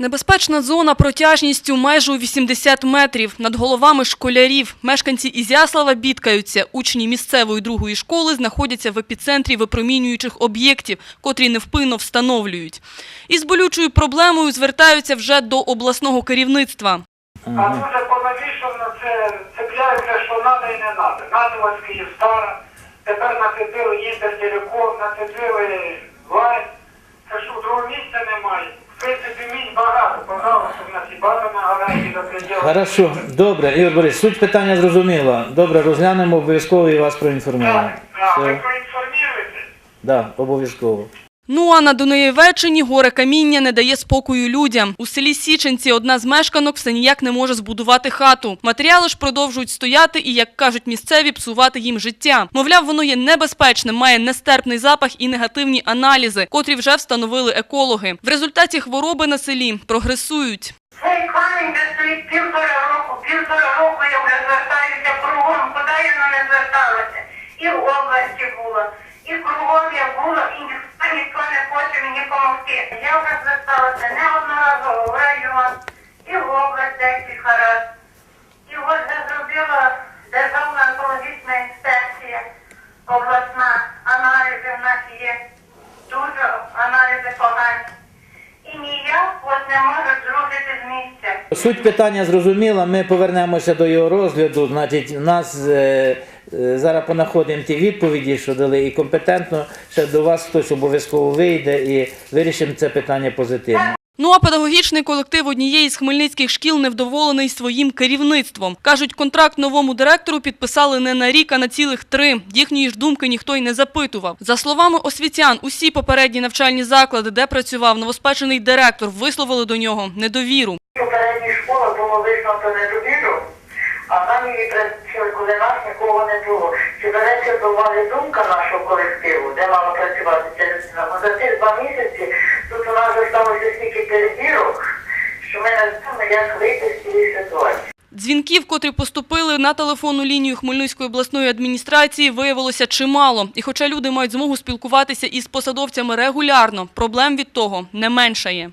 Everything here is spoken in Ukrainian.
Небезпечна зона протяжністю майже у 80 метрів. Над головами школярів. Мешканці Ізяслава бідкаються. Учні місцевої другої школи знаходяться в епіцентрі випромінюючих об'єктів, котрі невпинно встановлюють. Із болючою проблемою звертаються вже до обласного керівництва. А дуже понавішано це цепляється, що треба і не треба. Надо з Київстара, тепер нацепили Інтертелеком, нацепили Лайф. Це що, другого місця немає. Хорошо, добре, Ігор Борис, суть питання зрозуміла. Добре, розглянемо обов'язково і вас проінформуємо. Так, так, ви Все, проінформуєте? да, обов'язково. Ну а на Дунаєвеччині горе каміння не дає спокою людям. У селі Січенці одна з мешканок все ніяк не може збудувати хату. Матеріали ж продовжують стояти і, як кажуть місцеві, псувати їм життя. Мовляв, воно є небезпечним, має нестерпний запах і негативні аналізи, котрі вже встановили екологи. В результаті хвороби на селі прогресують. Цей камінь де стоїть півтора року, півтора року я вже звертаюся кругом, куди я не зверталася. І в області була, і кругом я була, і ніхто ніхто не хоче мені допомогти. Я вже зверталася неодноразово в район, і в область декілька раз. І от я зробила Державна екологічна інспекція обласна, аналізи в нас є, дуже аналізи погані. І ніяк не можуть зрушити з місця. Суть питання зрозуміла, ми повернемося до його розгляду. Значить, у нас е, зараз понаходимо ті відповіді, що дали, і компетентно ще до вас хтось обов'язково вийде і вирішимо це питання позитивно. Ну а педагогічний колектив однієї з хмельницьких шкіл невдоволений своїм керівництвом. Кажуть, контракт новому директору підписали не на рік, а на цілих три. Їхньої ж думки ніхто й не запитував. За словами освітян, усі попередні навчальні заклади, де працював новоспечений директор, висловили до нього недовіру. Попередня школа було висновку недовіру, а там її працює, коли нас нікого не було. Чи береться до уваги думка нашого колективу, де мала працювати ця людина? За ці два місяці тут у нас залишилося стільки перевірок, що ми не знаємо, як вийти з цієї ситуації. Дзвінків, котрі поступили на телефонну лінію Хмельницької обласної адміністрації, виявилося чимало. І хоча люди мають змогу спілкуватися із посадовцями регулярно, проблем від того не меншає.